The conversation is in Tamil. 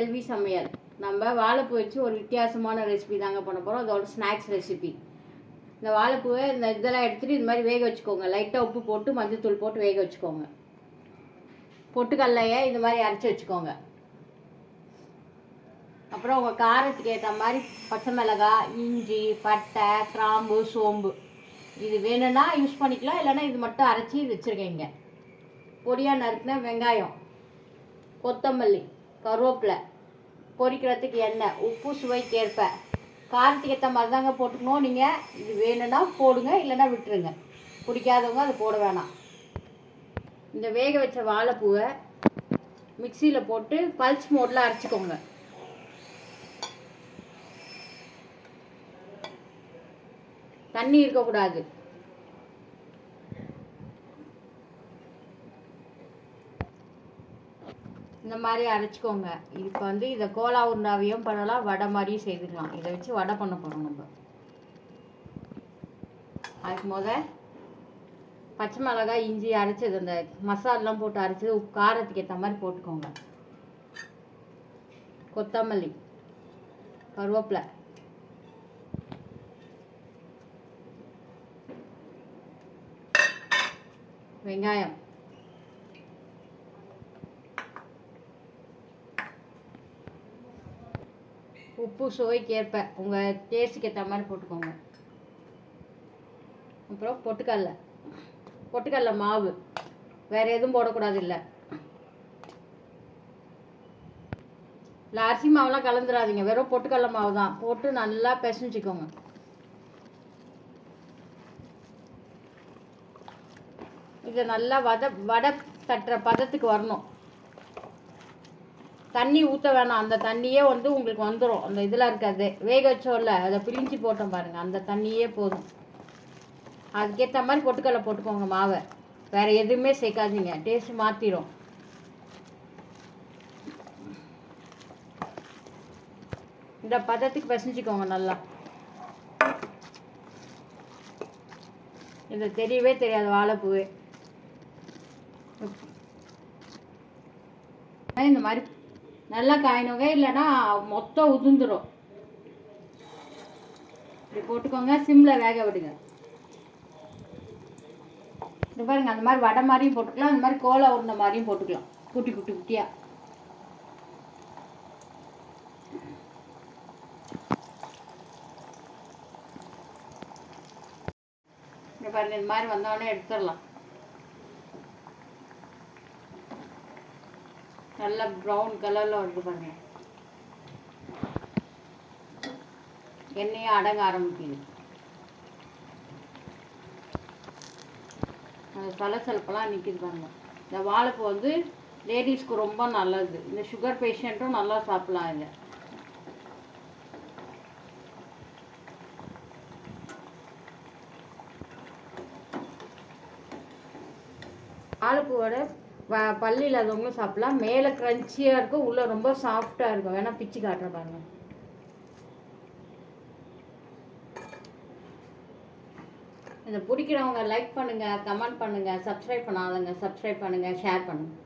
எல்வி சமையல். நம்ம வாழைப்பூ வச்சு ஒரு வித்தியாசமான ரெசிபி தாங்க பண்ண போகிறோம் அதோட ஸ்நாக்ஸ் ரெசிபி இந்த வாழைப்பூவை இந்த இதெல்லாம் எடுத்துகிட்டு இது மாதிரி வேக வச்சுக்கோங்க. லைட்டாக உப்பு போட்டு மஞ்சத்தூள் போட்டு வேக வச்சுக்கோங்க. பொட்டுக்கல்லையை இது மாதிரி அரைச்சி வச்சுக்கோங்க. அப்புறம் உங்கள் காரத்துக்கு ஏற்ற மாதிரி பச்சை மிளகாய் இஞ்சி பட்டை கிராம்பு சோம்பு. இது வேணும்னா யூஸ் பண்ணிக்கலாம். இல்லைன்னா இது மட்டும் அரைச்சி வச்சுருக்கீங்க பொடியாக நறுக்கின வெங்காயம். கொத்தமல்லி. கருவேப்பிலை. பொரிக்கிறதுக்கு எண்ணெய் உப்பு சுவைக்கேற்ப. காரத்துக்கு ஏற்ற மாதிரி தாங்க போட்டுக்கணும். நீங்கள் இது வேணும்னா போடுங்க இல்லைன்னா விட்டுருங்க. பிடிக்காதவங்க அது போட வேணாம். இந்த வேக வச்ச வாழைப்பூவை மிக்சியில் போட்டு பல்ஸ் மோடில் அரைச்சிக்கோங்க. தண்ணி இருக்கக்கூடாது. இந்த மாதிரி அரைச்சிக்கோங்க. இப்போ வந்து இதை கோலா உருண்டாவையும் பண்ணலாம் வடை மாதிரியும் செய்துக்கலாம். இதை வச்சு வடை பண்ண போகிறோம் நம்ம. அதுக்கு முத பச்சை மிளகாய் இஞ்சி அரைச்சது அந்த மசாலெலாம் போட்டு அரைச்சது உப்பு காரத்துக்கு ஏற்ற மாதிரி போட்டுக்கோங்க. கொத்தமல்லி கருவேப்பிலை. வெங்காயம். உப்பு சுவைக்கு ஏற்ப உங்கள் டேஸ்ட்டுக்கு ஏற்ற மாதிரி போட்டுக்கோங்க. அப்புறம் பொட்டுக்கடலை. பொட்டுக்கடலை மாவு. வேறு எதுவும் போடக்கூடாது இல்லை. இல்லை அரிசி மாவுலாம் கலந்துடாதீங்க. வெறும் பொட்டுக்கடலை மாவு தான். போட்டு நல்லா பிசைஞ்சிக்கோங்க. இதை நல்லா வத வடை தட்டுற பதத்துக்கு வரணும். தண்ணி ஊற்ற வேணாம். அந்த தண்ணியே வந்து உங்களுக்கு வந்துடும் அந்த இதில் இருக்காது. வேக வச்சோம்ல அதை பிரிஞ்சு போட்டோம் பாருங்கள் அந்த தண்ணியே போதும். அதுக்கேற்ற மாதிரி பொட்டுக்கடலை போட்டுக்கோங்க மாவை. வேறு எதுவுமே சேர்க்காதீங்க. டேஸ்ட் மாற்றிடும் இந்த பதத்துக்கு பிசைஞ்சிக்கோங்க நல்லா. இது தெரியவே தெரியாது வாழைப்பூவே. இந்த மாதிரி நல்லா காயினுங்க இல்லைன்னா மொத்தம் உதிர்ந்துடும் இப்படி போட்டுக்கோங்க சிம்மில் வேக விடுங்க. இது பாருங்க அந்த மாதிரி வடை மாதிரியும் போட்டுக்கலாம் அந்த மாதிரி கோலை உருண்டை மாதிரியும் போட்டுக்கலாம். குட்டி குட்டி குட்டியாக இந்த பாருங்க இந்த மாதிரி வந்தோடனே எடுத்துடலாம். நல்ல ப்ரௌன் கலரில் வருது பாருங்க. எண்ணெயும் அடங்க ஆரம்பிக்குது. அந்த சலசலப்பெல்லாம் நிற்கிது பாருங்க. இந்த வாழைப்பூ வந்து லேடிஸ்க்கு ரொம்ப நல்லது. இந்த சுகர் பேஷண்ட்டும் நல்லா சாப்பிடலாம் இதை வாழைப்பூவோட வ பல்லு இல்லாதவங்களும் சாப்பிடலாம். மேலே க்ரன்ச்சியாக இருக்கும் உள்ளே ரொம்ப சாஃப்டாக இருக்கும். வேணால் பிச்சு காட்டுற பாருங்க. இதை பிடிக்கிறவங்க லைக் பண்ணுங்கள் கமெண்ட் பண்ணுங்கள் சப்ஸ்கிரைப் பண்ணாதங்க சப்ஸ்கிரைப் பண்ணுங்கள் ஷேர் பண்ணுங்கள்